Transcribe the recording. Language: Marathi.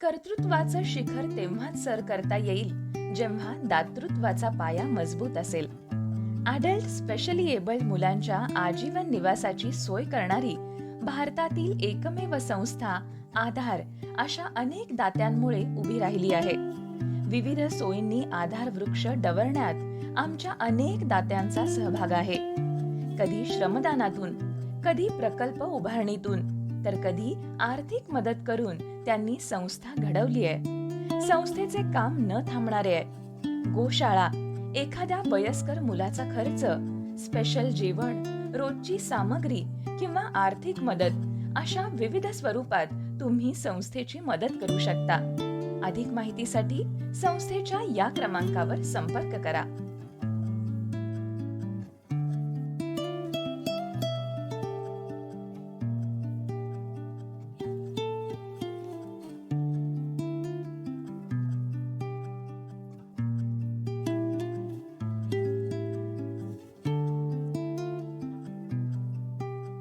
कर्तृत्वाचं शिखर तेव्हाच सर करता येईल जेव्हा दातृत्वाचा पाया मजबूत असेल. अडल्ट स्पेशली एबल्ड मुलांच्या आजीवन निवासाची सोय करणारी भारतातील एकमेव संस्था आधार अशा अनेक दात्यांमुळे उभी राहिली आहे. विविध सोयींनी आधार वृक्ष डवरण्यात आमच्या अनेक दात्यांचा सहभाग आहे. कधी श्रमदानातून कधी प्रकल्प उभारणीतून तर कधी आर्थिक मदत करून त्यांनी संस्था घडवली आहे. संस्थेचे काम न थांबणारे आहे. गोशाळा एखाद्या वयस्कर मुलाचा खर्च स्पेशल जेवण रोजची सामग्री किंवा आर्थिक मदत अशा विविध स्वरूपात तुम्ही संस्थेची मदत करू शकता. अधिक माहितीसाठी संस्थेच्या या क्रमांकावर संपर्क करा.